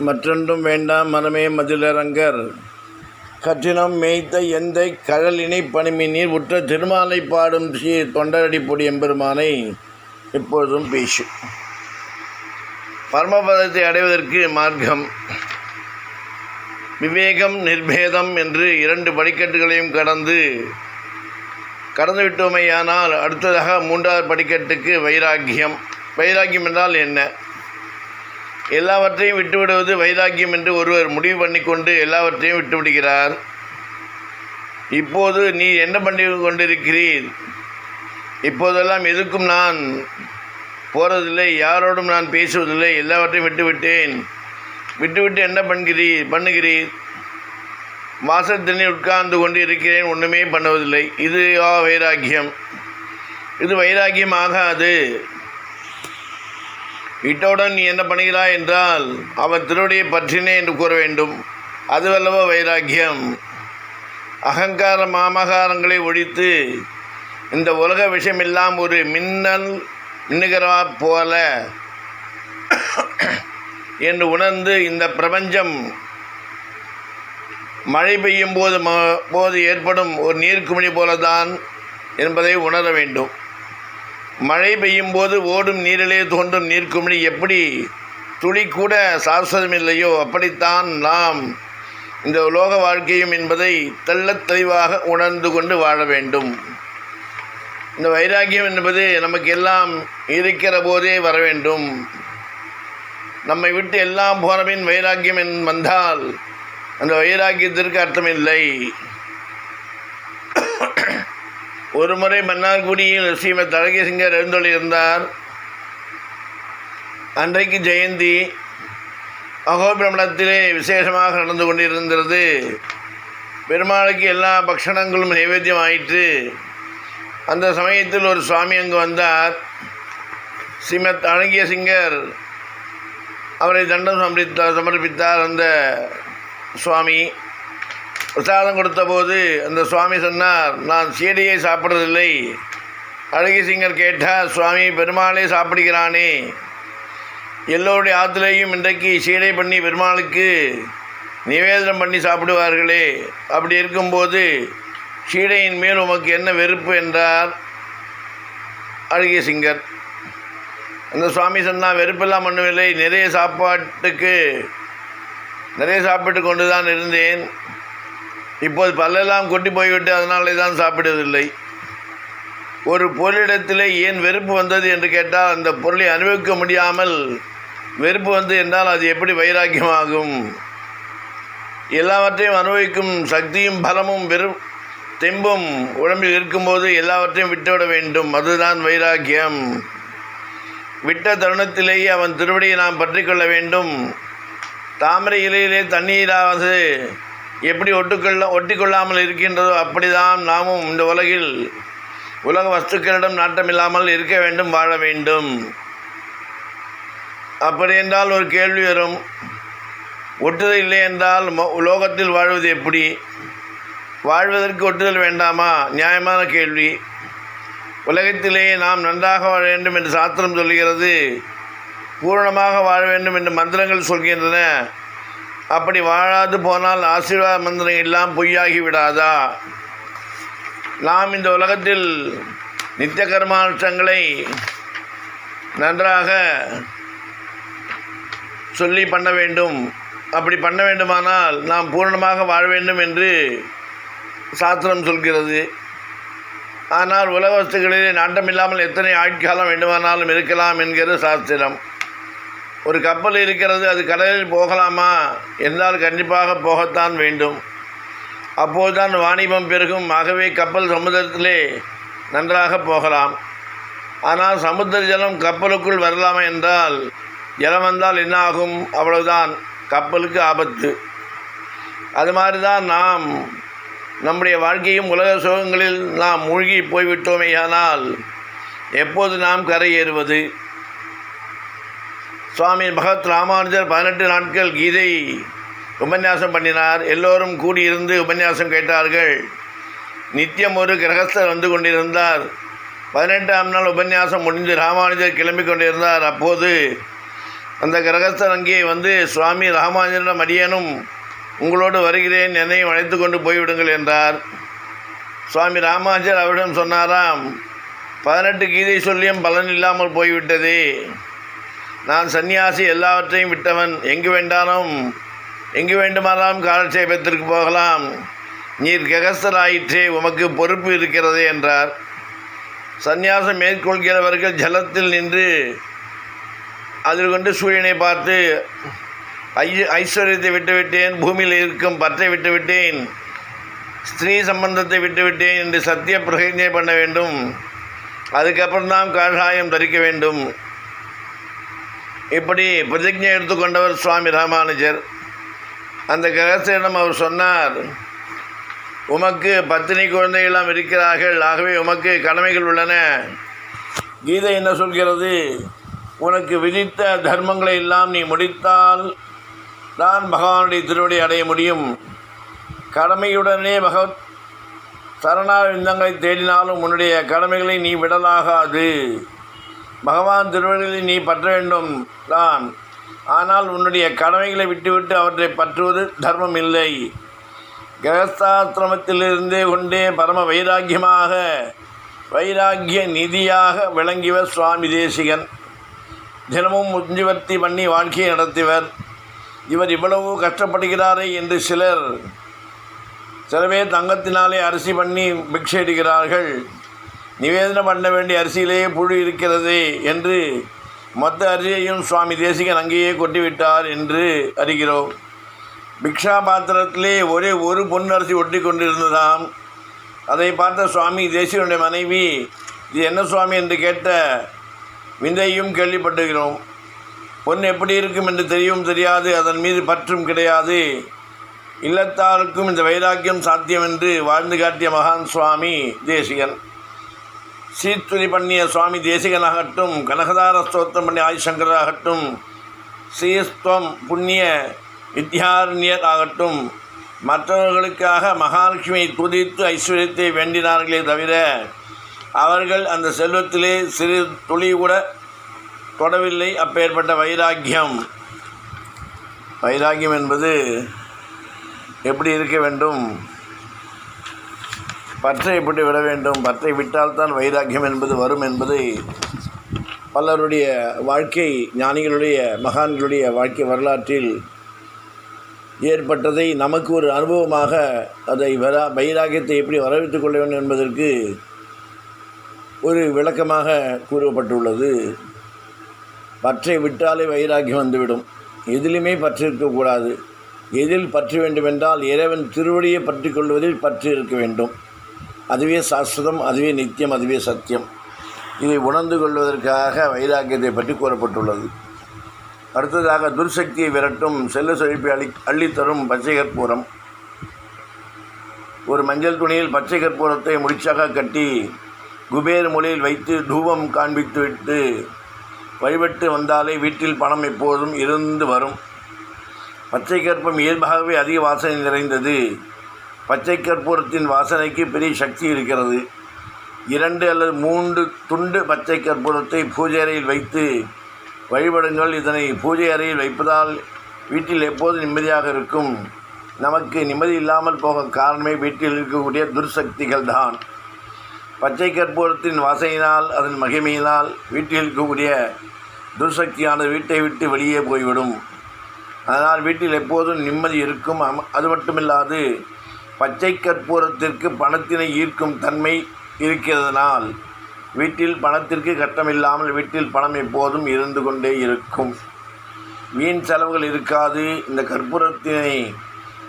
மற்றொன்றும் வேண்டாம் மனமே மதிலரங்கர். கற்றினம் மேய்த்த எந்தை கழலினை பணிமி நீர் உற்ற திருமாலை பாடும் ஸ்ரீ தொண்டரடிப்பொடி எம்பெருமானை எப்பொழுதும் பேசு. பரமபதத்தை அடைவதற்கு மார்க்கம். விவேகம் நிர்பேதம் என்று இரண்டு படிக்கட்டுகளையும் கடந்து கடந்துவிட்டோமையானால் அடுத்ததாக மூன்றாவது படிக்கட்டுக்கு வைராக்கியம். வைராக்கியம் என்றால் என்ன? எல்லாவற்றையும் விட்டுவிடுவது வைராக்கியம் என்று ஒருவர் முடிவு பண்ணிக்கொண்டு எல்லாவற்றையும் விட்டுவிடுகிறார். இப்போது நீ என்ன பண்ணி கொண்டிருக்கிறீர்? இப்போதெல்லாம் எதுக்கும் நான் போகிறதில்லை யாரோடும் நான் பேசுவதில்லை எல்லாவற்றையும் விட்டுவிட்டேன். விட்டுவிட்டு என்ன பண்ணுகிறீர்? பண்ணுகிறீர் வாசத்தினில் உட்கார்ந்து கொண்டு இருக்கிறேன் ஒன்றுமே பண்ணுவதில்லை. இது ஆ வைராக்கியம். இது வைராக்கியம் ஆகாது. இட்டோடன் நீ என்ன பண்ணுகிறாய் என்றால் அவன் திருவடியை பற்றினே என்று கூற வேண்டும். அதுவல்லவோ வைராக்கியம். அகங்கார மாமகாரங்களை ஒழித்து இந்த உலக விஷயமெல்லாம் ஒரு மின்னல் மின்னுகிறவா போல. என்று உணர்ந்து இந்த பிரபஞ்சம் மழை பெய்யும் போது ம போது ஏற்படும் ஒரு நீர்க்குமிழி போலதான் என்பதை உணர வேண்டும். மழை பெய்யும் போது ஓடும் நீரிலே தோன்றும் நீர்க்குமிழி எப்படி துளி கூட சாஸ்வதமில்லையோ அப்படித்தான் நாம் இந்த உலோக வாழ்க்கையும் என்பதை தெள்ளத் தெளிவாக உணர்ந்து கொண்டு வாழ வேண்டும். இந்த வைராக்கியம் என்பது நமக்கு எல்லாம் இருக்கிற போதே வர வேண்டும். நம்மை விட்டு எல்லாம் போனபின் வைராக்கியம் என் வந்தால் அந்த வைராக்கியத்திற்கு அர்த்தமில்லை. ஒரு முறை மன்னார்குடியில் ஸ்ரீமத் அழகேசிங்கர் எழுந்தொழியிருந்தார் அன்றைக்கு ஜெயந்தி அகோபிரமணத்திலே விசேஷமாக நடந்து கொண்டிருந்தது. பெருமாளுக்கு எல்லா பக்ஷணங்களும் நைவேத்தியம் ஆயிற்று. அந்த சமயத்தில் ஒரு சுவாமி அங்கு வந்தார். ஸ்ரீமத் அழகிய சிங்கர் அவரை தண்டம் சமர்ப்பித்தார் சமர்ப்பித்தார் அந்த சுவாமி. பிரசாதம் கொடுத்தபோது அந்த சுவாமி சொன்னார் நான் சீடையை சாப்பிட்றதில்லை. அழகி சிங்கர் கேட்டால் சுவாமி பெருமாளே சாப்பிடுகிறானே. எல்லோருடைய ஆற்றுலேயும் இன்றைக்கு சீடை பண்ணி பெருமாளுக்கு நிவேதனம் பண்ணி சாப்பிடுவார்களே. அப்படி இருக்கும்போது சீடையின் மேல் உமக்கு என்ன வெறுப்பு என்றார் அழகிய சிங்கர். அந்த சுவாமி சொன்னால் வெறுப்பெல்லாம் பண்ணவில்லை நிறைய சாப்பாட்டுக்கு நிறைய சாப்பிட்டு கொண்டு தான் இருந்தேன். இப்போது பல்லெல்லாம் கொட்டி போய்விட்டு அதனாலே தான் சாப்பிடுவதில்லை. ஒரு பொருளிடத்திலே ஏன் வெறுப்பு வந்தது என்று கேட்டால் அந்த பொருளை அனுபவிக்க முடியாமல் வெறுப்பு வந்து என்றால் அது எப்படி வைராக்கியமாகும்? எல்லாவற்றையும் அனுபவிக்கும் சக்தியும் பலமும் வெறும் தெம்பும் உடம்பில் இருக்கும்போது எல்லாவற்றையும் விட்டுவிட வேண்டும். அதுதான் வைராக்கியம். விட்ட தருணத்திலேயே அவன் திருவடியை நாம் பற்றி கொள்ள வேண்டும். தாமரை இலையிலே தண்ணீராவது எப்படி ஒட்டுக்கொள்ள ஒட்டி கொள்ளாமல் இருக்கின்றதோ அப்படிதான் நாமும் இந்த உலகில் உலக வஸ்துக்களிடம் நாட்டமில்லாமல் இருக்க வேண்டும் வாழ வேண்டும். அப்படி என்றால் ஒரு கேள்வி வரும். ஒட்டுதல் இல்லை என்றால் லோகத்தில் உலோகத்தில் வாழ்வது எப்படி? வாழ்வதற்கு ஒட்டுதல் வேண்டாமா? நியாயமான கேள்வி. உலகத்திலேயே நாம் நன்றாக வாழ வேண்டும் என்று சாத்திரம் சொல்கிறது பூரணமாக வாழ வேண்டும் என்று மந்திரங்கள் சொல்கின்றன. அப்படி வாழாது போனால் ஆசீர்வாத மந்திரம் எல்லாம் பொய்யாகி விடாதா? நாம் இந்த உலகத்தில் நித்திய கர்மானுஷ்டங்களை நன்றாக சொல்லி பண்ண வேண்டும். அப்படி பண்ண வேண்டுமானால் நாம் பூரணமாக வாழ வேண்டும் என்று சாஸ்திரம் சொல்கிறது. ஆனால் உலக வஸ்துகளிலே நாட்டமில்லாமல் எத்தனை ஆட்காலம் வேண்டுமானாலும் இருக்கலாம் என்கிறது சாஸ்திரம். ஒரு கப்பல் இருக்கிறது அது கடலில் போகலாமா? என்றால் கண்டிப்பாக போகத்தான் வேண்டும். அப்போதுதான் வாணிபம் பெருகும். ஆகவே கப்பல் சமுத்திரத்திலே நன்றாக போகலாம். ஆனால் சமுத்திர ஜலம் கப்பலுக்குள் வரலாமா என்றால் ஜலம் வந்தால் என்ன ஆகும்? அவ்வளவுதான். கப்பலுக்கு ஆபத்து. அது மாதிரி தான் நாம் நம்முடைய வாழ்க்கையும் உலக சோகங்களில் நாம் மூழ்கி போய்விட்டோமேயானால் எப்போது நாம் கரையேறுவது? சுவாமி பகத் ராமானுஜர் பதினெட்டு நாட்கள் கீதை உபன்யாசம் பண்ணினார். எல்லோரும் கூடியிருந்து உபன்யாசம் கேட்டார்கள். நித்தியம் ஒரு கிரகஸ்தர் வந்து கொண்டிருந்தார். பதினெட்டாம் நாள் உபன்யாசம் முடிந்து ராமானுஜர் கிளம்பி கொண்டிருந்தார். அப்போது அந்த கிரகஸ்தர் அங்கே வந்து சுவாமி ராமானுஜரிடம் அடியனும் உங்களோடு வருகிறேன் என்னையும் அழைத்து கொண்டு போய்விடுங்கள் என்றார். சுவாமி ராமானுஜர் அவரிடம் சொன்னாராம் பதினெட்டு கீதை சொல்லியும் பலன் இல்லாமல் போய்விட்டது. நான் சன்னியாசி எல்லாவற்றையும் விட்டவன் எங்கு வேண்டாலும் எங்கு வேண்டுமானாலும் காலட்சேபத்திற்கு போகலாம். நீர் ககஸ்தராயிற்றே உமக்கு பொறுப்பு இருக்கிறதே என்றார். சந்நியாசம் மேற்கொள்கிறவர்கள் ஜலத்தில் நின்று அதில் கொண்டு சூரியனை பார்த்து ஐ ஐஸ்வர்யத்தை விட்டுவிட்டேன் பூமியில் இருக்கும் பற்றை விட்டுவிட்டேன் ஸ்திரீ சம்பந்தத்தை விட்டுவிட்டேன் என்று சத்திய பிரதிஜை பண்ண வேண்டும். அதுக்கப்புறம் தான் காஷாயம் தரிக்க வேண்டும். இப்படி பிரதிஜை எடுத்துக்கொண்டவர் சுவாமி ராமானுஜர். அந்த கிரகத்திடம் அவர் சொன்னார் உமக்கு பத்தினி குழந்தைகளாம் இருக்கிறார்கள் ஆகவே உமக்கு கடமைகள் உள்ளன. கீதை என்ன சொல்கிறது? உனக்கு விதித்த தர்மங்களை எல்லாம் நீ முடித்தால் தான் பகவானுடைய திருவடி அடைய முடியும். கடமையுடனே பகவத் சரணாவிந்தங்களை தேடினாலும் உன்னுடைய கடமைகளை நீ விடலாகாது. பகவான் திருவடிகளை நீ பற்ற வேண்டும் தான். ஆனால் உன்னுடைய கடமைகளை விட்டுவிட்டு அவற்றை பற்றுவது தர்மம் இல்லை. கிரகஸ்தாசிரமத்திலிருந்தே கொண்டே பரம வைராக்கியமாக வைராக்கிய நிதியாக விளங்கியவர் சுவாமி தேசிகன். தினமும் முஞ்சுவர்த்தி பண்ணி வாழ்க்கையை நடத்தியவர் இவர் இவ்வளவு கஷ்டப்படுகிறாரே என்று சிலர் சில பேர் தங்கத்தினாலே அரிசி பண்ணி பிக்ஷை எடுக்கிறார்கள் நிவேதனம் பண்ண வேண்டிய அரிசியிலேயே புழு இருக்கிறது என்று மொத்த அரிசியையும் சுவாமி தேசிகன் அங்கேயே கொட்டிவிட்டார் என்று அறிகிறோம். பிக்ஷா பாத்திரத்திலே ஒரே ஒரு பொன் அரிசி ஒட்டி கொண்டிருந்ததாம். அதை பார்த்த சுவாமி தேசிகனுடைய மனைவி இது என்ன சுவாமி என்று கேட்ட விந்தையும் கேள்விப்பட்டுகிறோம். பொன் எப்படி இருக்கும் என்று தெரியவும் தெரியாது அதன் மீது பற்றும் கிடையாது. இல்லத்தாருக்கும் இந்த வைராக்கியம் சாத்தியம் என்று வாழ்ந்து காட்டிய மகான் சுவாமி தேசிகன். சீத்துரி பண்ணிய சுவாமி தேசிகனாகட்டும் கனகதார ஸ்தோத்திரம் பண்ணிய ஆதிசங்கராகட்டும் ஸ்ரீஸ்துவம் புண்ணிய வித்யாரண்யர் ஆகட்டும் மற்றவர்களுக்காக மகாலட்சுமியை துதித்து ஐஸ்வர்யத்தை வேண்டினார்களே தவிர அவர்கள் அந்த செல்வத்திலே சிறு துளி கூட தொடவில்லை. அப்பேற்பட்ட வைராக்கியம். வைராக்கியம் என்பது எப்படி இருக்க வேண்டும்? பற்றை எப்படி விட வேண்டும். பற்றை விட்டால்தான் வைராக்கியம் என்பது வரும் என்பதை பலருடைய வாழ்க்கை ஞானிகளுடைய மகான்களுடைய வாழ்க்கை வரலாற்றில் ஏற்பட்டதை நமக்கு ஒரு அனுபவமாக அதை வரா வைராகியத்தை எப்படி வரவித்துக் கொள்ள வேண்டும் என்பதற்கு ஒரு விளக்கமாக கூறப்பட்டுள்ளது. பற்றை விட்டாலே வைராகியம் வந்துவிடும். எதிலுமே பற்று இருக்கக்கூடாது. எதில் பற்று வேண்டுமென்றால் இறைவன் திருவடியை பற்றி கொள்வதில் பற்று இருக்க வேண்டும். அதுவே சாஸ்வதம் அதுவே நித்தியம் அதுவே சத்தியம். இதை உணர்ந்து கொள்வதற்காக வைராக்கியத்தை பற்றி கூறப்பட்டுள்ளது. அடுத்ததாக துர்சக்தியை விரட்டும் செல்ல செழிப்பை அளி அள்ளித்தரும் பச்சை கற்பூரம். ஒரு மஞ்சள் துணியில் பச்சை கற்பூரத்தை முடிச்சாக கட்டி குபேர் மொழியில் வைத்து தூபம் காண்பித்து விட்டு வழிபட்டு வந்தாலே வீட்டில் பணம் எப்போதும் இருந்து வரும். பச்சை கற்பம் இயல்பாகவே அதிக வாசனை நிறைந்தது. பச்சை கற்பூரத்தின் வாசனைக்கு பெரிய சக்தி இருக்கிறது. இரண்டு அல்லது மூன்று துண்டு பச்சை கற்பூரத்தை பூஜை அறையில் வைத்து வழிபடுங்கள். இதனை பூஜை அறையில் வைப்பதால் வீட்டில் எப்போது நிம்மதியாக இருக்கும். நமக்கு நிம்மதி இல்லாமல் போக காரணமே வீட்டில் இருக்கக்கூடிய துர்சக்திகள் தான். பச்சை கற்பூரத்தின் வாசையினால் அதன் மகிமையினால் வீட்டில் இருக்கக்கூடிய துர்சக்தியானது வீட்டை விட்டு வெளியே போய்விடும். அதனால் வீட்டில் எப்போதும் நிம்மதி இருக்கும். அது மட்டுமில்லாது பச்சை கற்பூரத்திற்கு பணத்தினை ஈர்க்கும் தன்மை இருக்கிறதுனால் வீட்டில் பணத்திற்கு கட்டமில்லாமல் வீட்டில் பணம் எப்போதும் இருந்து கொண்டே இருக்கும். வீண் செலவுகள் இருக்காது. இந்த கற்பூரத்தினை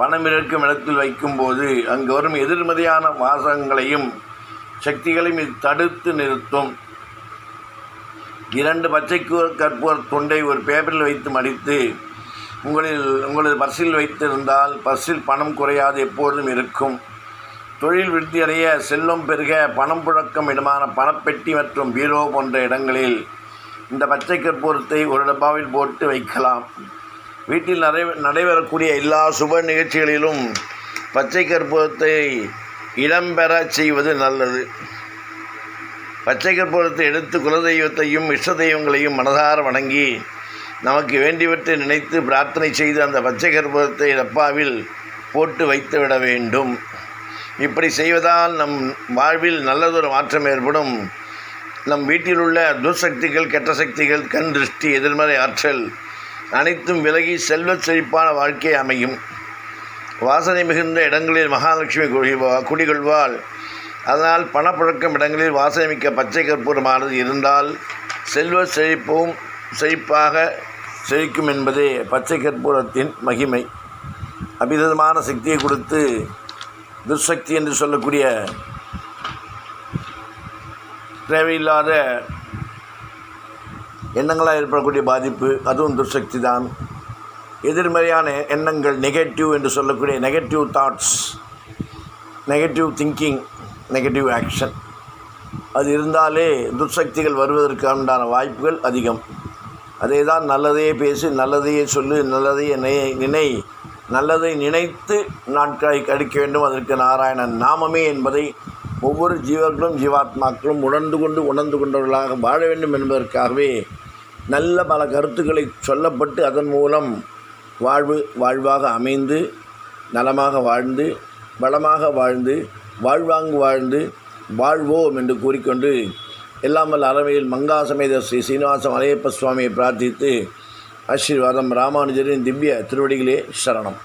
பணம் இருக்கும் இடத்தில் வைக்கும்போது அங்கு வரும் எதிர்மறையான வாசகங்களையும் சக்திகளையும் இது தடுத்து நிறுத்தும். இரண்டு பச்சை கற்பூர துண்டை ஒரு பேப்பரில் வைத்து மடித்து உங்களில் உங்களது பர்சில் வைத்திருந்தால் பர்சில் பணம் குறையாது எப்பொழுதும் இருக்கும். தொழில் விருத்தியடைய செல்லும் பெருக பணம் புழக்கம் இடமான பணப்பெட்டி மற்றும் பீரோ போன்ற இடங்களில் இந்த பச்சை கற்பூரத்தை ஒரு டப்பாவில் போட்டு வைக்கலாம். வீட்டில் நடை நடைபெறக்கூடிய எல்லா சுப நிகழ்ச்சிகளிலும் பச்சை கற்பூரத்தை இடம்பெறச் செய்வது நல்லது. பச்சை கற்பூரத்தை எடுத்து குலதெய்வத்தையும் இஷ்ட தெய்வங்களையும் மனதார வணங்கி நமக்கு வேண்டியவற்றை நினைத்து பிரார்த்தனை செய்து அந்த பச்சை கர்ப்பத்தை டப்பாவில் போட்டு வைத்து விட வேண்டும். இப்படி செய்வதால் நம் வாழ்வில் நல்லதொரு மாற்றம் ஏற்படும். நம் வீட்டில் உள்ள துர்சக்திகள் கெட்ட சக்திகள் கண் திருஷ்டி எதிர்மறை ஆற்றல் அனைத்தும் விலகி செல்வச் செழிப்பான வாழ்க்கை அமையும். வாசனை மிகுந்த இடங்களில் மகாலட்சுமி குடி குடிகொள்வாள். அதனால் பணப்புழக்கம் இடங்களில் வாசனை மிக்க பச்சை கற்பூரமானது இருந்தால் செல்வ செழிப்பும் செழிப்பாக செழிக்கும் என்பதே பச்சை கற்பூரத்தின் மகிமை. அபிதமான சக்தியை கொடுத்து துர்சக்தி என்று சொல்லக்கூடிய தேவையில்லாத எண்ணங்களாக ஏற்படக்கூடிய பாதிப்பு அதுவும் துர்சக்தி தான். எதிர்மறையான எண்ணங்கள் நெகட்டிவ் என்று சொல்லக்கூடிய negative thoughts negative thinking negative action அது இருந்தாலே துர்சக்திகள் வருவதற்கு உண்டான வாய்ப்புகள் அதிகம். அதே தான் நல்லதையே பேசி நல்லதையே சொல்லு நல்லதையே நினை- நினை. நல்லதை நினைத்து நாட்களை கழிக்க வேண்டும். அதற்கு நாராயணன் நாமமே என்பதை ஒவ்வொரு ஜீவர்களும் ஜீவாத்மாக்களும் உணர்ந்து கொண்டு உணர்ந்து கொண்டவர்களாக வாழ வேண்டும் என்பதற்காகவே நல்ல பல கருத்துக்களை சொல்லப்பட்டு அதன் மூலம் வாழ்வு வாழ்வாக அமைந்து நலமாக வாழ்ந்து வளமாக வாழ்ந்து வாழ்வாங்கு வாழ்ந்து வாழ்வோம் என்று கூறிக்கொண்டு எல்லாம் அரவையில் அறவையில் மங்காசமேத ஸ்ரீ சீனிவாச மலையப்ப சுவாமியை பிரார்த்தித்து ஆசீர்வாதம் ராமானுஜரின் திவ்ய திருவடிகளே சரணம்.